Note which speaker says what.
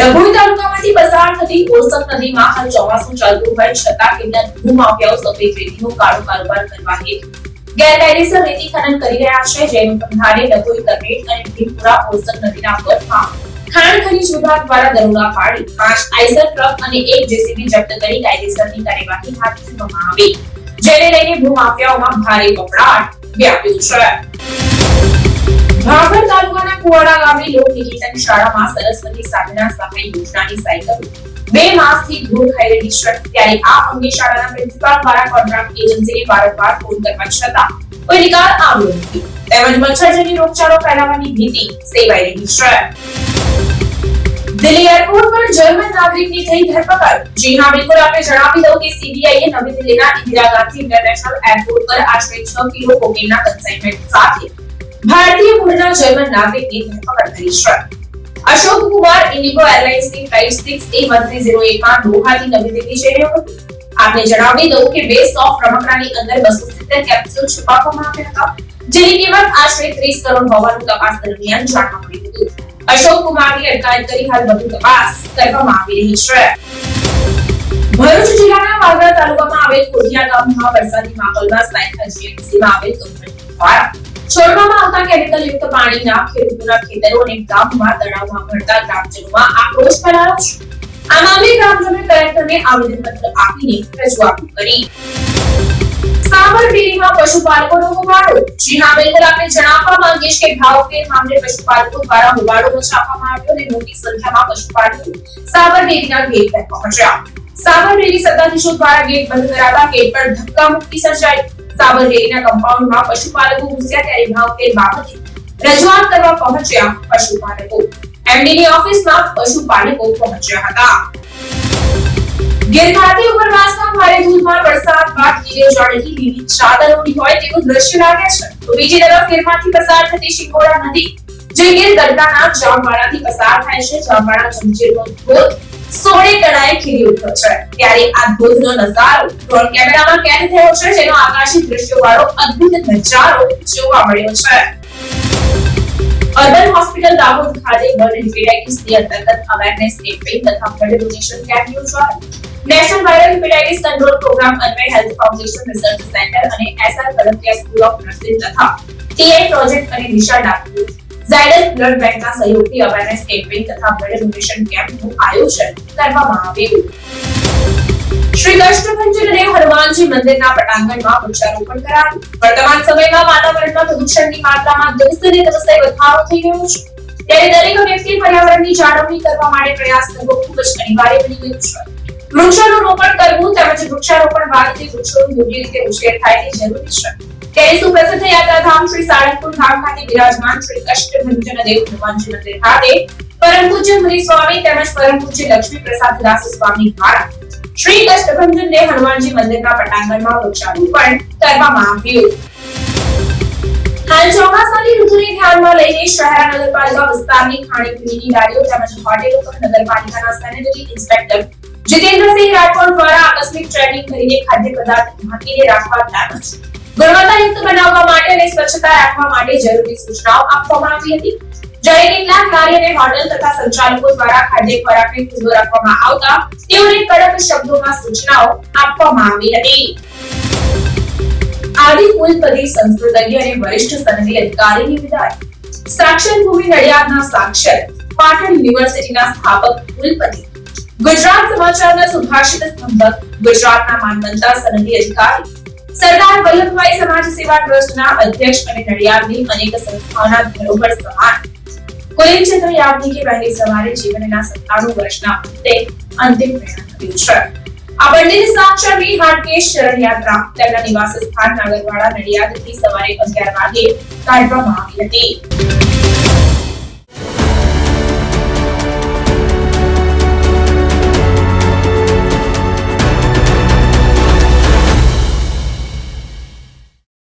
Speaker 1: ગામમાંથી પસાર થતી ઓરસક નદીમાં હાલ ચોમાસું ચાલતું હોય છતાં કેટલાક ભૂમાફિયાઓ સફેદ રેતીનો કાળો કારોબાર કરવા હેતુ ગેરકાયદેસર રેતી ખનન કરી રહ્યા છે, જેનું સંધાને ડભોઈ કરવેટ અને ભીમપુરા ઓરસક નદીના પથમાં ખાણ ખનીજ વિભાગ દ્વારા દરોડા પાડી પાંચ આઈસર ટ્રક અને એક જેસીબી જપ્ત કરી કાયદેસરની કાર્યવાહી હાથ ધરવામાં આવી. જેને લઈને ભૂમાફિયાઓમાં ભારે કપડાટ વ્યાપ્યું છે. ભાભર તાલુકાના કુવાડા ગામે લોક શાળામાં સરસ્વતી સાધના સહાય યોજનાની સાયકલ બે માસથી ધૂળ ખાઈ રહી છે. ત્યારે આ અંગે શાળાના પ્રિન્સિપાલ દ્વારા કોન્ટ્રાક્ટ એજન્સીને વારંવાર ફોન કરવા છતાં કોઈ નિકાલ આવ્યો નથી. તેમજ મચ્છરજન્ય રોગચાળો ફેલાવાની ભીતિ સેવાઈ રહી છે. દિલ્હી એરપોર્ટ પર જર્મન નાગરિકની થઈ ધરપકડ. જી હા, બિલકુલ. આપણે જણાવી દઉં કે સીબીઆઈએ નવી દિલ્હીના ઇન્દિરા ગાંધી ઇન્ટરનેશનલ એરપોર્ટ પર આશરે છ કિલો કોકેનના કન્સાઇનમેન્ટ સાથે ભારતીય મૂળના જર્મન નાગરિકની ધરપકડ કરી છે. અશોક કુમાર, ઇન્ડિગો એરલાઇન્સની ફ્લાઇટ 6A1301 માં દોહાથી નવી દિલ્હી જઈ રહ્યો હતો. આપને જણાવી દઉં કે બેસ્ટ ઓફ રમકડાની અંદર 270 કેપ્સ્યુલ છુપાવવામાં આવ્યા હતા, જેની કિંમત આશરે 30 કરોડ હોવાનું તપાસ દરમિયાન જાણવા મળ્યું હતું. અશોક કુમારની અટકાયત કરી હાલ વધુ તપાસ કરવામાં આવી રહી છે. ભરૂચ જિલ્લાના વાગરા તાલુકામાં આવેલ કોઠિયા ગામમાં વરસાદી માહોલમાં સાયકલ જીએમસીમાં આવેલ કંપની દ્વારા છોડવામાં આવતા કેમિકલ યુક્ત પાણીના ખેડૂતોના ખેતરો અને ગામમાં તળાવમાં ભરતા ગ્રામજનોમાં આક્રોશ ફેલાયો છે. આ મામલે ગ્રામજનોએ કલેક્ટરને આવેદનપત્ર આપીને રજૂઆત કરી. સાબર પશુપાલકોનો હોબાળો જી હા બિલકુલ આપણે જણાવવા માંગીએ છીએ કે ભાવફેર મામલે પશુપાલકો દ્વારા હોબાળો મચાવવામાં આવ્યો અને મોટી સંખ્યામાં પશુપાલકો સાબર ડેરીના ગેટ પર પહોંચ્યા. સાબર ડેરી સત્તાધીશો દ્વારા ગેટ બંધ કરાવતા ગેટ પર ધક્કા મુક્કી સર્જાઈ. સાબર કમ્પાઉન્ડમાં પશુપાલકો ઘૂસ્યા ત્યારે ભાવફેર બાબતે રજૂઆત કરવા પહોંચ્યા પશુપાલકો. એમડીની ઓફિસમાં પશુપાલકો પહોંચ્યા હતા. ગીર ઉપરવાસમાં ભારે ધોધમાર વરસાદ બાદ ગીરે જાણકી લીલી ચાદરોની હોય તેવું દ્રશ્ય લાગે છે. તો બીજી તરફ ગીરમાંથી પસાર થતી શિંગોડા નદી, જે ગીર ગઢડાના જામવાડાથી પસાર થાય છે. જામવાડા જંજીરનો ધોધ સોળે કળાએ ખીલી ઉઠ્યો છે. ત્યારે આ ધોધનો નજારો ડ્રોન કેમેરામાં કેદ થયો છે, જેનો આકાશી દ્રશ્યો વાળો અદ્ભુત નજારો જોવા મળ્યો છે. અર્બન હોસ્પિટલ દાહોદ ખાતે બર્ન હિપેટાઇટિસની અંતર્ગત અવેરનેસ કેમ્પેઇન તથા બ્લડ ડોનેશન કેમ્પ યોજાયો national viral hepatitis control program અન્વય હેલ્થ ફાઉન્ડેશન રિસર્ચ સેન્ટર અને SR Kalankiya school of nursing તથા ટીઆઈ પ્રોજેક્ટ અને દિશા ડાક્ટર ઝાયડસ બ્લડ બેંકના સહયોગથી અવેરનેસ કેમ્પેઇન તથા બ્લડ ડોનેશન કેમ્પનું આયોજન કરવામાં આવ્યું. શ્રી કૃષ્ણભંજન અને હનુમાનજી મંદિરના પટાંગણમાં વૃક્ષારોપણ કરાયું. વર્તમાન સમયમાં વાતાવરણમાં પ્રદૂષણની માત્રામાં દિવસે ને દિવસે વધારો થઈ રહ્યો છે. ત્યારે દરેક વ્યક્તિ પર્યાવરણની જાળવણી કરવા માટે પ્રયાસ કરવો ખૂબ જ અનિવાર્ય બની ગયું છે. વૃક્ષોનું રોપણ કરવું તેમજ વૃક્ષારોપણ બાદથી વૃક્ષોનું યોગ્ય રીતે ઉછેર થાય તે જરૂરી છે. ત્યારે સુપ્રસિદ્ધ યાત્રાધામ શ્રી સાળંગપુર ધામ ખાતે બિરાજમાન શ્રી કષ્ટભંજન દેવ હનુમાનજી મંદિર ખાતે પરમ પૂજ્ય મુનિ સ્વામી તેમજ પરમ પૂજ્ય લક્ષ્મી પ્રસાદ દાસ સ્વામી દ્વારા શ્રી કષ્ટભંજન દેવ હનુમાનજી મંદિરના પટાંગણમાં વૃક્ષારોપણ કરવામાં આવ્યું. હાલ ચોમાસાની ઋતુને ધ્યાનમાં લઈને શહેરા નગરપાલિકા વિસ્તારની ખાણીપીણીની ગાડીઓ તેમજ હોટેલો પર નગરપાલિકાના સેનેટરી ઇન્સ્પેક્ટર જીતેન્દ્રસિંહ રાઠોડ દ્વારા આકસ્મિક ટ્રેનિંગ કરીને ખાદ્ય પદાર્થ ઢાંકીને રાખવા તેમજ ગુણવત્તાયુક્ત બનાવવા માટે અને સ્વચ્છતા રાખવા માટે જરૂરી સૂચનાઓ આપવામાં આવી હતી. સાક્ષર પાટણ યુનિવર્સિટીના સ્થાપક કુલપતિ ગુજરાત સમાચારના સુભાષિત સ્તંભક ગુજરાતના માનવંતા સનદી અધિકારી સરદાર વલ્લભભાઈ સમાજ સેવા ટ્રસ્ટના અધ્યક્ષ અને નડિયાદની અનેક સંસ્થાઓના ધરોહર સમાન કુલેન્દ્ર યાજ્ઞિકે વહેલી સવારે જીવનના સત્તાણું વર્ષના અંતે અંતિમ પ્રયાણ કર્યું છે આ પંડિત સાક્ષરની હાટકેશ શરણ યાત્રા તેમના નિવાસ સ્થાન નાગરવાડા નડિયાદથી સવારે અગિયાર વાગે કાઢવામાં આવી હતી